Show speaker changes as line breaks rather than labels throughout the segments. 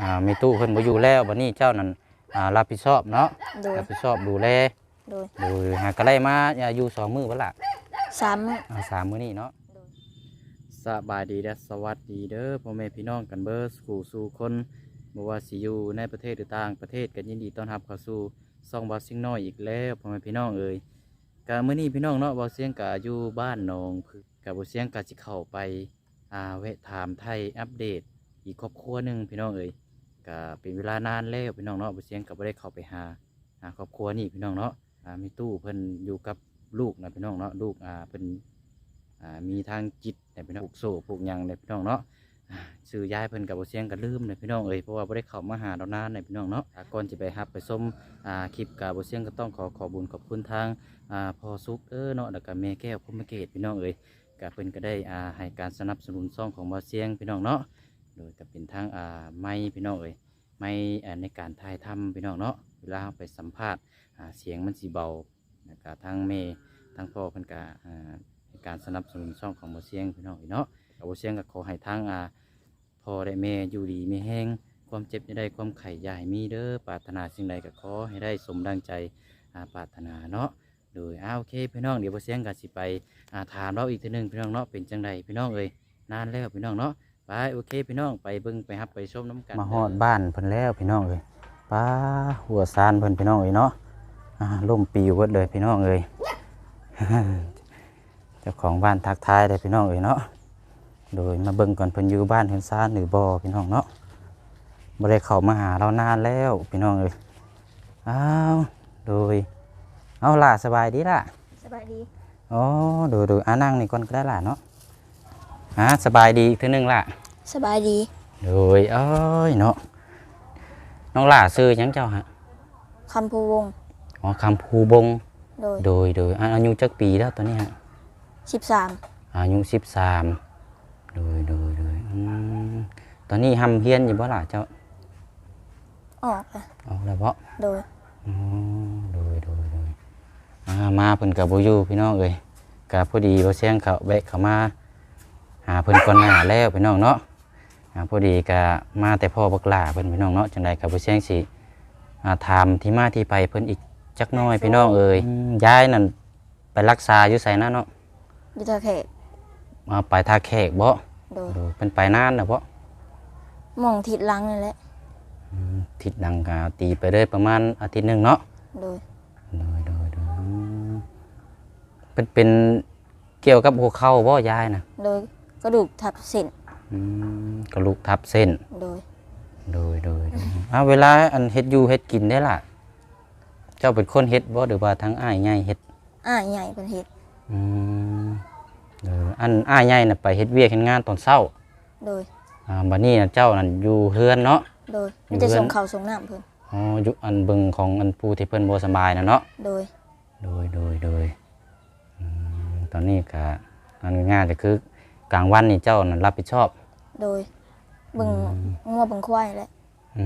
อ่ามีตู้เพิ่นบ่อยู่แล้วบัดนี้เจ้านั่นอ่ารับผิดชอบเนาะ
โดย
รับผิดชอบดูแล
โดย
โดยหากก็ได้มาอ่าอยู่สองมื้อบ่ล่ะ
สามมื้อ
เอาสามมื้อนี้เนาะ
โดย
สบายดีและสวัสดีเด้อพ่อแม่พี่น้องกันเบิดสู่สู่คนบ่ว่าสิอยู่ในประเทศหรือต่างประเทศก็ยินดีต้อนรับเข้าสู่ซ่องบาซิงน้อยอีกแล้วพ่อแม่พี่น้องเอ่ยกะมื้อนี้พี่น้องเนาะบ่เสียงกะอยู่บ้านหนองพึกกะบ่เสียงกะสิเข้าไปอ่าแวะถามไทยอัปเดตอีกครอบครัวหนึงพี่น้องเอ่ย กะเป็นเวลานานแล้วพี่น้องเนาะบ่เสียงกะบ่ได้เข้าไปหาหาครอบครัวนี่พี่น้องเนาะอ่ามีตู้เพิ่นอยู่กับลูกนะพี่น้องเนาะลูกอ่าเพิ่นอ่ามีทางจิตเนี่พี่น้องผูกโซ่ผูกหยังเนี่ยพี่น้องเนาะอ่าซื้อยายเพิ่นกับบ่เสียงก็ลืมเนี่ยพี่น้องเอ้ยเพราะว่าบ่ได้เข้ามาหาดอกนานเนี่ยพี่น้องเนาะอ่าก่อนจะไปรับไปชมอ่าคลิปกับบ่เสียงก็ต้องขอขอบุญขอบคุณทางอ่าพ่อสุกเด้อเนาะแล้วก็แม่แก้วพรหมเกตพี่น้องเอ้ยก็เพิ่นก็ได้อ่าให้การสนับสนุนซ่องของบ่เสียงพี่น้องเนาะโดยก็เป็นทางอ่าไม้พี่น้องเอ้ย ไม่ในการถ่ายทำพี่น้องเนาะเวลาไปสัมภาษณ์เสียงมันสิเบาแล้วก็ทางแม่ทางพ่อเพิ่นก็อ่าในการสนับสนุนช่องของบ่เสียงพี่น้องเนาะกับบ่เสียงก็ขอให้ทางพ่อได้แม่อยู่ดีมีแห้งความเจ็บจะได้ความไข่ใหญ่มีเด้อปรารถนาสิ่งใดก็ขอให้ได้สมดังใจปรารถนาเนาะโดยอ้าโอเคพี่น้องเดี๋ยวบ่เสียงก็สิไปอ่าถามเราอีกทีหนึงพี่น้องเนาะเป็นจังใดพี่น้องเอ้ยนานแล้วพี่น้องเนาะ ไปโอเคพี่น้องไปเบิ่งไปฮับไปชมน้ำกันมาฮอดบ้านเพิ่นแล้วพี่น้องเอ้ยป้าหัวซานเพิ่นพี่น้องเอ้ยเนาะอ่าล่มปิวเบิดเลยพี่น้องเอ้ยเจ้าของบ้านทักทายได้พี่น้องเอ้ยเนาะโดยมาเบิ่งก่อนเพิ่นอยู่บ้านเพิ่นซ่านหรือบ่พี่น้องเนาะบ่ได้เข้ามาหาเรานานแล้วพี่น้องเอ้ยอ้าวโดยเอาล่ะสบายดีล่ะ
สบายดี
อ๋อโดยโดยอ่านั่งนี่ก่อนก็ได้ล่ะเนาะ อ่าสบายดีอีกเทีนึงล่ะ
สบายดี
โดยเอ้ยเนาะน้องล่าซื้อหยังเจ้าฮะ
คำพูวงศ์
อ๋อคำภูบง
โดย
โดยโดยอ่าอายุจักปีแล้วตอนนี้ฮะ
สิบสาม
อายุสิบสามโดยโดยโดยอืมตอนนี้ทำเฮียนอยู่บ่ล่ะเจ้า
ออกเลย
เอาแล้วบ่
โดย
อ๋อโดยโดยโดยอ่ามาเพิ่นกับโบอยู่พี่น้องเอ้ยกับพอดีบ่เสียงเขาแบะเขามา หาเพิ่นก่อนหน้าแล้วพี่น้องเนาะอ่าพอดีก็มาแต่พ่อบักหลาเพิ่นพี่น้องเนาะจังใดกับบ่เสียงสิอ่าถามที่มาที่ไปเพิ่นอีกจักหน้อยพี่น้องเอ้ยอืมยายนั่นไปรักษาอยู่ไสนะเนาะ
ยุทธเขต
มาไปท่าแขกบ่
โดย
โดยเพิ่นไปนานน่ะบ่
หมองทิศหลังนี่แหละ
ทิศดังกาตีไปเลยประมาณอาทิตย์หนึงเนาะ
โดย
โดยโดยโดยอืมเป็นเป็นเกี่ยวกับหัวเข่าบ่ยายนะ
โดย กระดูกทับเส้น
อืมกระลูกทับเส้น
โดย
โดยโดยโดยอ้าวเวลาอันเฮ็ดอยู่เฮ็ดกินได้ล่ะ เจ้าเป็นคนเฮ็ดบ่หรือว่าทั้งอ้ายใหญ่เฮ็ด
อ้ายใหญ่เป็นเห็ด
อืมเอออันอ้ายใหญ่น่ะไปเฮ็ดเวียกเฮ็ดงานตอนเช้า
โดย
อ่าบัดนี้น่ะเจ้านั่นอยู่เฮือนเนาะ
โดย
อยู่
มันจะ
เพื่อน
ส่งเขาวส่งน้ำเพิ่น
อ๋ออยู่อันเบิ่งของอันผู้ที่เพิ่นบ่สบายน่ะเนาะ
โดย
โดยโดยโดยอืมตอนนี้ก็อันง่ายๆก็คือ กลางวันนี่เจ้านั่นรับผิดชอบ
โดยเบึงงัวเบึงควายแหละ
อื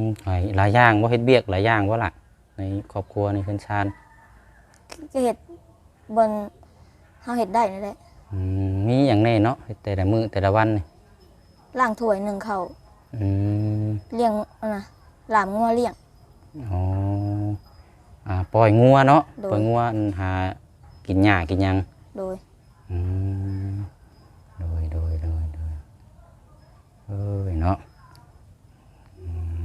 มหลายหลายอย่างว่าเฮ็ดเบียกหลายอย่างว่าล่ะ ในครอบครัวในเพื่อนชาญ
ก็เห็ดบนเฮาเห็ดได้นี่แหละ
อืมมีอย่างแน่เนาะเฮ็ดแต่ละมื้อแต่ละวันนี่
ล่างถ้วยหนึ่งเขาว
อืม
เลี้ยงอันนะหลามงัวเลี้ยง
อ๋ออ่าปล่อยงัวเนาะ
โดย
ปล่อยงัวอันหากินหญ้ากินหยัง
โดย
อืมโดยโดยโดยโดย เอ้ยเนาะอืม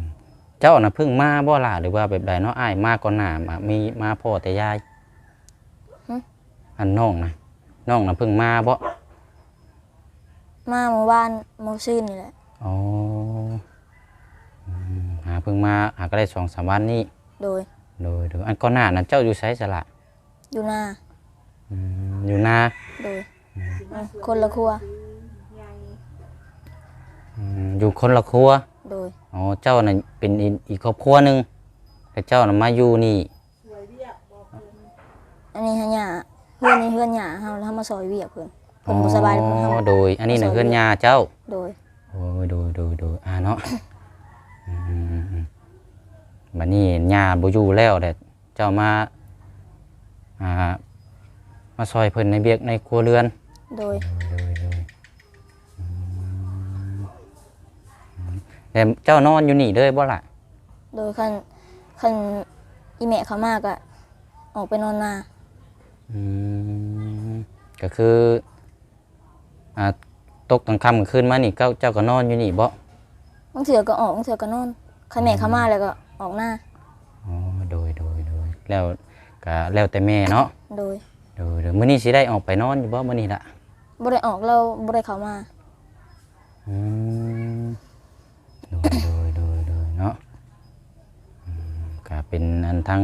เจ้าน่ะเพิ่งมาบ่ล่ะหรือว่าแบบใดเนาะอ้ายมาก่อนหน้ามามีมาพ่อแต่ยาย
หึ
อันน้องนะน้องน่ะเพิ่งมาบ่
มาเมื่อวานเมื่อซื่นนี่แหละ
อ๋ออืมหาเพิ่งมาหาก็ได้สองสามวันนี้
โดย
โดยโดยอันก่อนหน้านั้นเจ้าอยู่ไสสละ
อยู่หน้า
อืมอยู่นา
โดยอืมคนละครัว
อืมอยู่คนละครัว
โดย
อ๋อเจ้าน่ะเป็นอีกอีกครอบครัวหนึ่งแต่เจ้าน่ะมาอยู่นี่
อันนี้ฮะหยาเพื่อนนี่เพื่อนหยาเฮาเฮามาซอยเวียกเพิ่นเพิ่นบ่สบายเพิ่นเฮา
อ๋อโดย อันนี้น่ะเพื่อนยาเจ้า
โดย
โอ้ยโดยโดยโดยอ่าเนาะ อืมบัดนี้ยาบ่อยู่แล้วแต่เจ้ามาอ่ามาซอยเพิ่นในเบียกในครัวเรือน
โดย
โดยโด แต่เจ้านอนอยู่นี่เด้อบ่ล่ะ
โดยคันคันอีแม่เขามากอะออกไปนอนนา
อืมก็คืออ่าตกกลางค่ำกลางคืนมานี่เจ้าเจ้าก็นอนอยู่นี่บ่
บางเถื่อก็ออกบางเถื่อก็นอนคันแม่เขามาแล้วก็ออกหน้า
อ๋อโดยโดยโดยแล้วก็แล้วแต่แม่เนาะ
โดย
โดยโดยมื้อนี้สิได้ออกไปนอนอยู่บ่มื้อนี้ล่ะ
บ่ได้ออกเราบ่ได้เขามา
อืม โดยโดยโดยโดยเนาะอืมก็เป็นอันทั้ง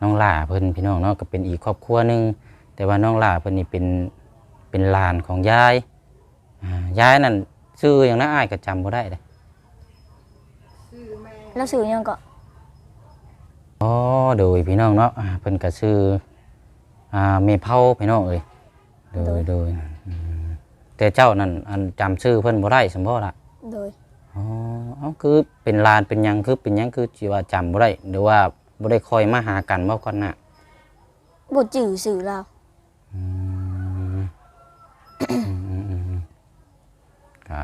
น้องหล่าเพิ่นพี่น้องเนาะก็เป็นอีกครอบครัวหนึงแต่ว่าน้องหล่าเพิ่นนี่เป็นเป็นหลานของยายอ่ายายนั่นชื่ออย่างนั้นอ้ายก็จำบ่ได้เลย
แล้วสื่อหยังก็
อ๋อโดยพี่น้องเนาะอ่าเพิ่นก็ชื่ออ่าเมเผาพี่น้องเอ้ยโดยโดยอืมแต่เจ้านั่นอันจำชื่อเพิ่นบ่ได้สมบ่ล่ะ
โดย
อ๋อเอาคือเป็นลานเป็นหยังคือเป็นหยังคือจีว่าจำบ่ได้หรือว่าบ่ได้คอยมาหากันบ่ก่อนน่ะ
บ่จื้อสื่อเรา
อืมอืมอืมอืมก็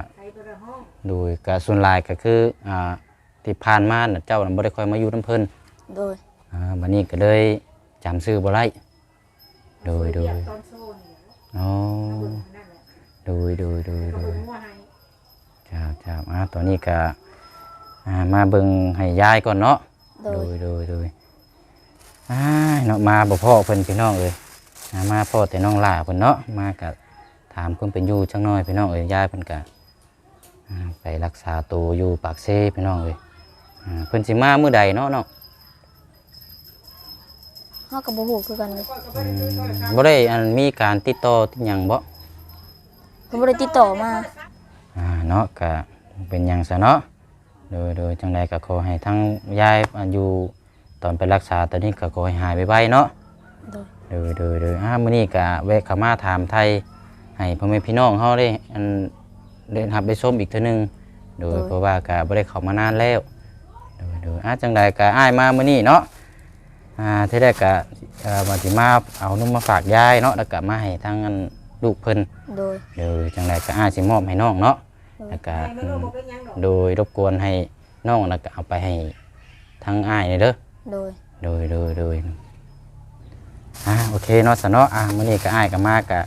โดยก็ส่วนหลายก็คืออ่าที่ผ่านมาน่ะเจ้าน่ะบ่ได้คอยมาอยู่นํเพิ่น
โดย
อ่าบัดนี้ก็เลยจำชื่อบ่ได้โดยโดยอ๋อโดยโดยโดยโดยครั บครับอ่าตอนนี้ก็อ่ามาเบิ่งให้ยายก่อนเนาะ
โด
โด
ย
ยโดยโดยอ้ายเนาะมาบ่พ่อเพิ่นพี่น้องเอ้ยอ่ามาพ่อแต่น้องหล่าเพิ่นเนาะมาก็ถามเพิ่นเป็นอยู่จังน้อยพี่น้องเอ้ยยายเพิ่นก็อ่าไปรักษาตัวอยู่ปากเซพี่น้องเอ้ยอ่าเพิ่นสิมามื้อใดเนาะเนาะ
เฮาก็บ่ฮู้คือกันเลย
อืมบ่ได้อันมีการติดต่อติดหยังบ่
เพิ่นบ่ได้ติดต่อมา
อ่าเนาะก็เป็นหยังซะเนาะโดยโดยจังใดก็ขอให้ทั้งยายอันอยู่ตอนไปรักษาตอนนี้ก็ขอให้หายไวๆเนาะ
โดย
เดยเดยเดยอ่ามื้อนี้ก็แวะเข้ามาถามไทยให้พ่อแม่พี่น้องเฮาได้อันเดินหับไปชมอีกเทื่อนึงโดย เพราะว่าก็บ่ได้เข้ามานานแล้วโดยโดยอ่าจังใดก็อ้ายมามื้อนี้เนาะอ่าที่แรกก็เอ่อว่าสิมาเอานมมาฝากยายเนาะแล้วก็มาให้ทางอันลูกเพิ่น
โดย
โดยจังใดก็อ้ายสิมอบให้น้องเนาะ แล้วก็อืมโดยรบกวนให้น้องแล้วก็เอาไปให้ทางอ้ายนี่เด้อ
โดย
โดยโดยโดยอ่าโอเคเนาะสะเนาะอ่ามื้อนี้ก็อ้ายก็มากะ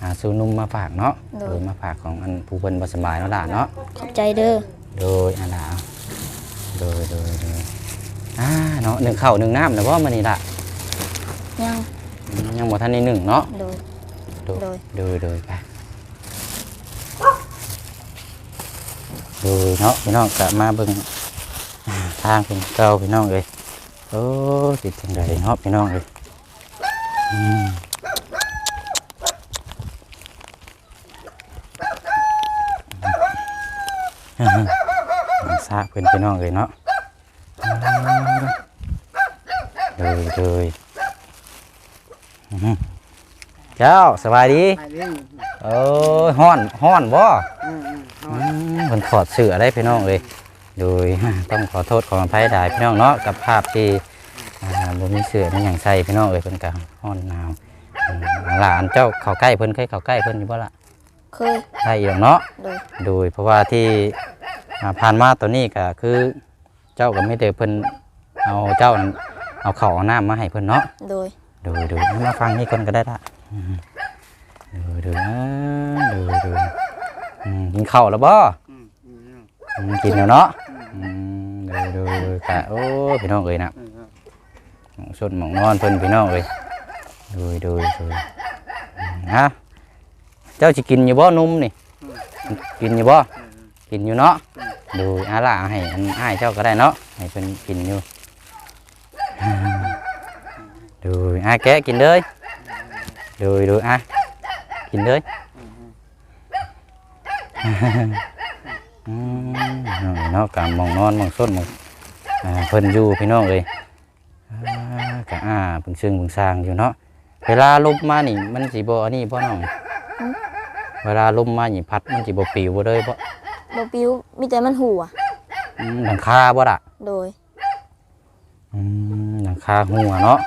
อ่าซื้อนุ่มมาฝากเนาะโดยมาฝากของอันผู้เพิ่นบ่สบายเนาะล่ะเนาะ
ขอบใจเด้อ
โดยอันล่ะโดยโดยโดยอ่าเนาะหนึ่งข้าวหนึ่งน้ำนะบ่มื้อนี้ล่ะ
ยัง
อืมยังบ่ทันได้หนึ่งเนาะ
โดย
โดย
โดย
โดยโดยไป โดยเนาะพี่น้องก็มาเบิ่งอ่าทางเป็นเก่าพี่น้องเอ้ยโอ้สิจังไดเนาะพี่น้องเอ้ยอืมซากเพื่อนพี่น้องเลยเนาะเลยเลยอื้อหือเจ้าสบายดี
ไปเรื่อง
โอ้ยฮ้อนฮ้อนบ่
อื มอืม
อืมเพิ่นถอดเสื้อได้พี่น้องเลยโดยต้องขอโทษขออภัยได้พี่น้องเนาะกับภาพที่อ่าบ่มีเสื้อในอย่างใส่พี่น้องเอ้ยเพิ่นก็ฮ้อนหนาวอืมหลานเจ้าเข้าใกล้เพิ่นเคยเข้าใกล้เพิ่นอยู่บ่ล่ะ
เคย
ได้อยู่เนาะ
โดย
โดยเพราะว่าที่อ่าผ่านมาตัวนี้ก็คือเจ้าก็ไม่ได้เพิ่นเอาเจ้านั่นเอาข้าวเอาน้ำมาให้เพิ่นเนาะ
โดย
โดยโดยมาฟังนี่คนก็ได้ละอืมโดยโดยอ่าโดยโดยอืมกินข้าวแล้วบ่
อืมอืมอืม
อืม กินแล้วเนาะอืมโดยโดยโดยกะโอ้พี่น้องเอ้ยนะ
อืมอืม
หมองสดหมองนอนเพิ่นพี่น้องเอ้ยโดยโดยโดยอืมฮะเจ้าสิกินอยู่บ่นมนี่กินอยู่บ่กินอยู่เนาะดูอาล่ะให้อันอ้ายเจ้าก็ได้เนาะให้เพิ่นกินอยู่ดูอาแกะกินเลยดูดูอากินเลยอืมน้อง เนาะกามมองนอนมองส้นมองอ่าเพิ่นอยู่พี่น้องเลยอ่ากะอ่าเพิ่งซึ่งเพิ่งสร้างอยู่เนาะเวลาลมมานี่มันสิบ่อันนี้บ่น้องเวลาลมมานี่พัดมันสิบ่ปลิวบ่เลยบ่
บ่ปิ้วมีแต่มันหัว
อืมหลังคาบ่ล่ะ
โดย
อืมหลังคาหัวเนาะ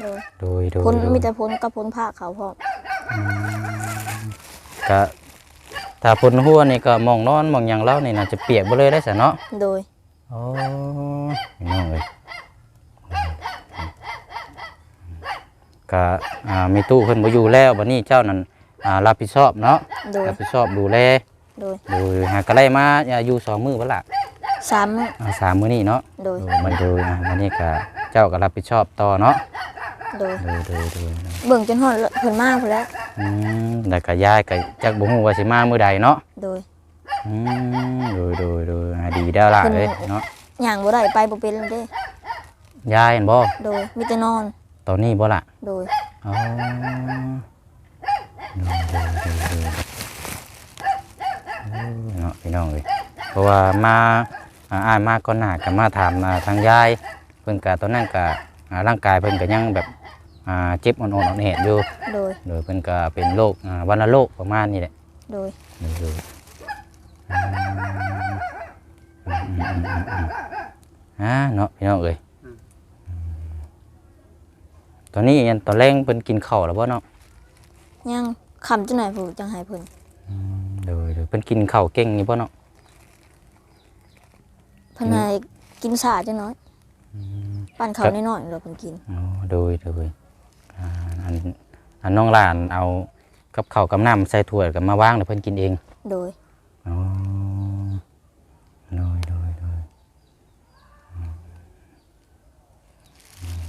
โดย
โดยโดย
พ้น
โดย
มีแต่พ้นกับพ้นผ้าเขาวพร้อม
ก็ ถ้าพ้นหัวนี่ก็หมองนอนหมองหยังเล่านี่น่าจะเปียกบ่เลยได้ซะเนาะ
โดย
โอ้พี่น้องเอ้ยก็อ่ามีตู้เพิ่นบ่อยู่แล้วบัดนี้เจ้านั่นอ่ารับผิดชอบเนาะ
โดย
รับผิดชอบดูแล
โดย
ดูหากะไล่มาอ่าอยู่สองมื้อบ่ล่ะ
สามมื้อ
อ่าสามมื้อนี้เนาะ
โดย
ดูมันดูอ่าวันนี้ก็เจ้าก็รับผิดชอบต่อเนาะ
โดย
ดูดูดู
เบิ่งจนฮอดเพิ่นมาพุ่นแล้ว
อืมแล้วก็ยายก็จักบ่ฮู้ว่าสิมามื้อใดเนาะ
โดย
อืมดูดูดูอ่าดีแล้วล่ะเลยเนาะ
ย่างบ่ได้ไปบ่เป็นแล้วเด้
ยายเห็นบ่
โดยมีแต่นอน
ตอนนี้บ่ล่ะ
โดย
อ๋อดูดูดูดูโอ้ยเนาะพี่น้องเอ้ยเพราะว่ามาอ่าอ่านมาก่อนหน้าก็มาถามอ่าทางยายเพิ่นก็ตอนนั้นก็อ่าร่างกายเพิ่นก็ยังแบบ อ่าเจ็บอ่อนๆอ่อนแออยู่
โดย
โดยเพิ่นก็เป็นโรคอ่าวัณโรคประมาณนี้แหละ
โดย
โดยโดยอืมอืมอืมอืมอืมอ่าเนาะพี่น้องเอ้ยตอนนี้ยันตอนแรงเพิ่นกินข้าวแล้วบ่เนาะ
ยังคำจังไหนผู้จังให้เพิ่น
อืมโดยโดยเพิ่นกินข้าวเก่งนี่บ่เนาะ
เพิ่นให้กินสาจังน้อย
อืม
ปั้นข้าวน้อยๆแล้วเพิ่นกิน
อ๋อโดยโดย อ่าอันอันน้องหลานเอากับข้าวกับน้ำใส่ถ้วยกับมาวางแล้วเพิ่นกินเอง
โดย
อ๋อโดยโดยโดยอืมอืม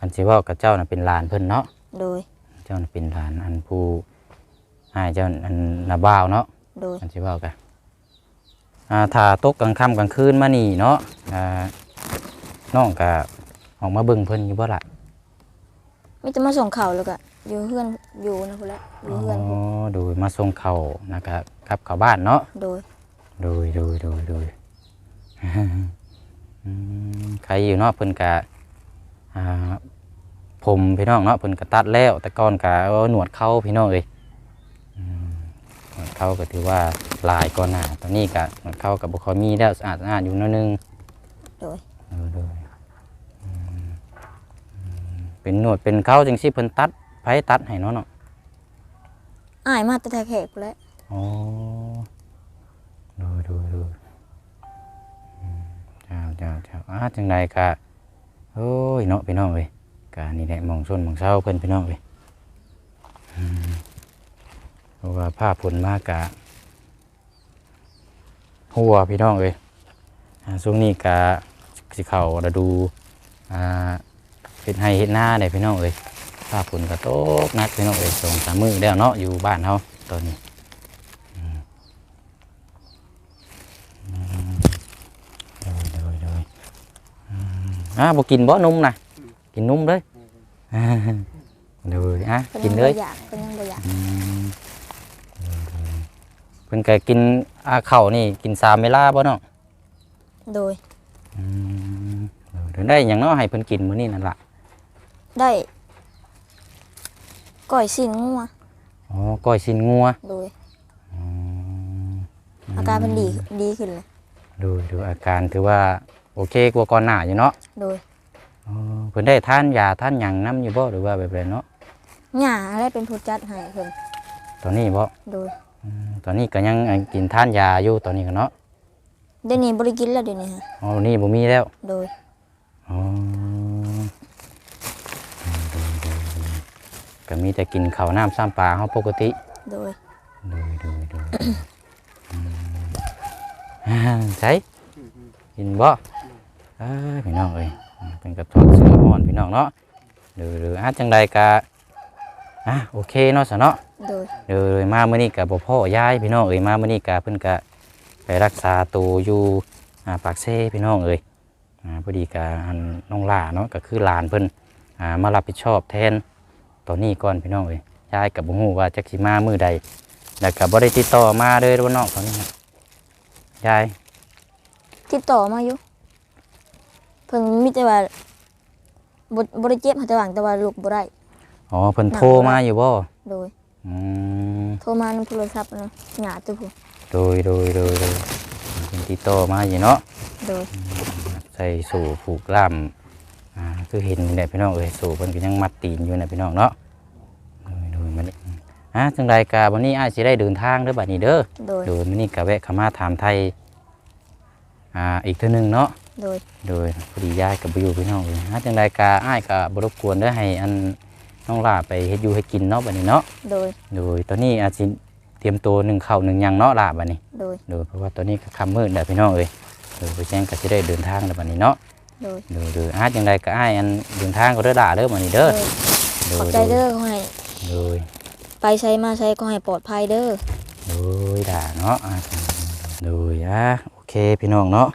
อันสิเว่ากับเจ้าน่ะเป็นหลานเพิ่นเนาะ
โดย
เจ้าน่ะเป็นหลานอันผู้อ้ายเจ้าอันนาบ่าวเนาะ
โดย
อันสิเว่ากันอ่าถ้าตกกลางค่ำกลางคืนมานี่เนาะอ่าน้องก็ออกมาเบิ่งเพิ่นอยู่บ่ล่ะ
มีแต่มาส่งข้าวแล้วก็อยู่เฮือนอยู่นะพุ่นแหละอยู่เฮือน
อ๋
พุ่
อนโดยมาส่งเข้าวนะครับครับเข้าบ้านเนาะ
โดย
โดยโดยโดยโดย อืมใครอยู่เนาะเพิ่นกะอ่าผมพี่น้องเนาะเพิ่นกะตัดแล้ว แต่ก่อนกะเอาหนวดเข้าพี่น้องเอ้ยอืมหนวดเข้าก็ถือว่าหลายก่อนหน้าตอนนี้กะหนวดเข้ากับบุคอยมีแล้วสะอาดสะอาดอยู่หนิดนึง
โดย
เออโดยอืมอืม เป็นหนวดเป็นเข้าจังซี่เพิ่นตัดไผตัดให้เนาะเนาะ
อ้ายมาแต่แท้แขกพุ่นแหล้ว
อ๋อดูดูดูอืมเจ้าเจ้าเจ้าอ่าจังใดกะโอ้ยเนาะพี่น้องเอ้ยกะนี่แหละหมองส้นหมองเช้าเพิ่นพี่น้องเอ้ยอืมเพราะว่าผ้าผลมากกะหัวพี่น้องเอ้ยอ่าช่วงนี้กะสิเข้าฤดูอ่า เฮ็ดให้เฮ็ดหน้าได้พี่น้องเอ้ยผ้าผลก็ตกหนักพี่น้องเอ้ยสองสามมื้อแล้วเนาะอยู่บ้านเฮาตอนนี้โดยโดยโดยอืมอะบ่กินบ่นุ่มนะกินนุ่มเลยอ่าโดยอะ
เพิ่น
กิ
ยั
น
ง
เล
บ่
ย
อยากเพิ่นยังบ่อยาก
อืมโดยโดยเพิ่นก็กินอาข้าวนี่กินสามเวลาบ่เนาะ
โดย
อืมโดยโดยได้หยังเนาะให้เพิ่นกินมื้อนี้นั่นล่ะ
ได้ก้อยสิ้นงัว
อ๋อก้อยชิ้นงัว
โดย
อืม
อาการเพิ่นดีดีขึ้นเลย
โดยดูอาการถือว่าโอเคกว่าก่อนหน้าอยู่เนาะ
โดย
อ๋อเพิ่นได้ทานยาทานหยังนํอยู่บ่หรือว่าแบบไรเนาะ
หญ้าอะไรเป็นผู้จัดให้เพิ่น
ตอนนี้บ่
โดย
อืมตอนนี้ก็ยังกินทานยาอยู่ตอนนี้ก็เนาะ
เดี๋ยวนี้บ่ได้กินแล้วเดี๋ยวนี้ฮะ
อ๋อนี่บ่มีแล้ว
โดย
อ๋อ ก็มีแต่กินข้าวน้ำซ้ำปลาเฮาปกติ
โดย
ดูดูดูอืมอ่าใช่กินบ่เอ้ยพี่น้องเอ้ยเป็นกระทอดเสื้ออ่อนพี่น้องเนาะดูดูอะจังใดกะอะโอเคเนาะสะเนาะ
โดย
เดี๋ยวมามื้อนี้กับบ่พ่อยายพี่น้องเอ้ยมามื้อนี้กับเพิ่นก็ไปรักษาตัวอยู่อ่าปากเซ่พี่น้องเอ้ยอ่าพอดีกับอันน้องหล่าเนาะก็คือหลานเพิ่นอ่ามารับผิดชอบแทน ตอนนี้ก่อนพี่น้องเอ้ยยายกับบ่ฮู้ว่าจักสิมามื้อใดแล้วก็บ่ได้ติดต่อมาเลยว่าน้องตอนนี้ครับยาย
ติดต่อมาอยู่เพิ่นมีแต่ว่าบ่บ่ได้เจ็บแต่ว่าแต่ว่าลุกบ่ได้
อ๋อเพิ่นโทรมาอยู่บ่
โดย
อืม
โทรมาในโทรศัพท์นะหญ้าตัวผู้
โดยโดยโดยโดยเพิ่นติดต่อมาอยู่เนาะ
โดย
ใส่สู่ผูกล่าม อ่าคือเห็นนี่แหละพี่น้องเอ้ยสู่เพิ่นก็ยังมัดตีนอยู่นะพี่น้องเนาะโดยโดยมันนี่อะจังใดกะวันนี้อ้ายสิได้เดินทางเด้อบัดนี้เด้อ
โดย
โดยมื้อนี้ก็แวะเข้ามาถามไทยอ่าอีกเทื่อหนึงเนาะ
โดย
โดยพอดียายกับอยู่พี่น้องเลยฮะจังใดกะอ้ายก็บ่รบกวนเด้อให้อันน้องลาไปเฮ็ดอยู่ให้กินเนาะบัดนี้เนาะ
โดย
โดยตอนนี้อาจสิเตรียมตัวหนึ่งข้าวหนึ่งหยังเนาะลาบัดนี้
โดย
โดยเพราะว่าตอนนี้ก็ค่ำมืดแล้วพี่น้องเอ้ยโดยไปแจ้งก็สิได้เดินทางแล้วบัดนี้เนาะ
โดย
โดยโดยอาจังใดก็อ้ายอันเดินทางก็เด้อด่าเด้อบัดนี้เด้อ
โดย
โด
ขอบ
ย
ใจเด้อขอให้
โดย
ไปใช้มาใช้ก็ให้ปลอดภัยเด้อ
โดยด่าเนาะอ่าโดยอะโอเคพี่น้องเนาะ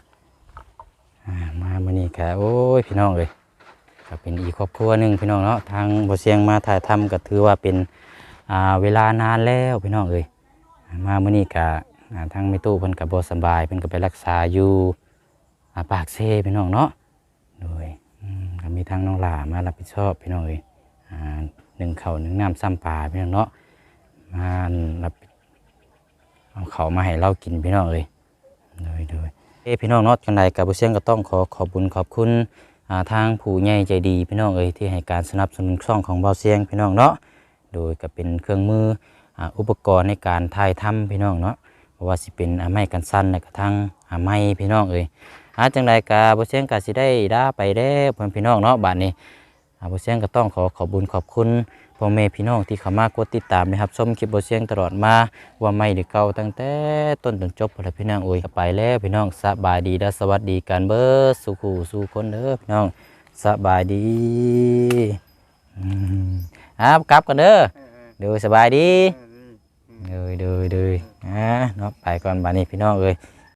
อ่ามามื้อนี้ก็โอ้ยพี่น้องเอ้ยก็เป็นอีกครอบครัวหนึงพี่น้องเนาะทางบ่เสียงมาถ่ายทำก็ถือว่าเป็นอ่าเวลานานแล้วพี่น้องเอ้ยมามื้อนี้ก็อ่าทางแม่ตู้เพิ่นก็บ่สำบายเพิ่นก็ไปรักษาอยู่อ่าปากเซพี่น้องเนาะ โดยอืมก็มีทางน้องหลามารับผิดชอบพี่น้องเอ้ยอหนึ่งเขาหนึ่งน้ำซ้ำปลาพี่น้องเนาะมารับเอาเขามาให้เรากินพี่น้องเอ้ยโดยโดยเอ้พี่น้องเนอดกันใดกับบุเชียงก็ต้องขอขอบุญขอบคุณทางผู้ใหญ่ใจดีพี่น้องเอ้ยที่ให้การสนับสนุนช่องของเบาเสียงพี่น้องเนาะโดยก็เป็นเครื่องมืออุปกรณ์ในการถ่ายทำพี่น้องเนาะเพราะว่าสิเป็นอาไม้กันสั้นและกระทั่งอาไม้พี่น้องเอ้ย อาจังใดกาบุเชียงก็สิได้ด่าไปเด้อเพื่อนพี่น้องเนาะบัดนี้อาบุเชียงก็ต้องขอขอบคุญขอบคุณพ่อแม่พี่น้องที่เข้ามากดติดตามนะครับชมคลิปบุเชียงตลอดมาว่าไม่ได้เก่าตั้งแต่ต้นจนจบพอแล้วพี่น้องโอ้ยก็ไปแล้วพี่น้องสบายดีและสวัสดีกันเบิดสุขูสู่คนเด้อพี่น้องสบายดีอืมครับกลับกันเด้อ
เออ
เดูสบายดี
เออเออ
เดยเดยเดยอ่าเนาะไปก่อนบานนี้พี่น้องเอ้ย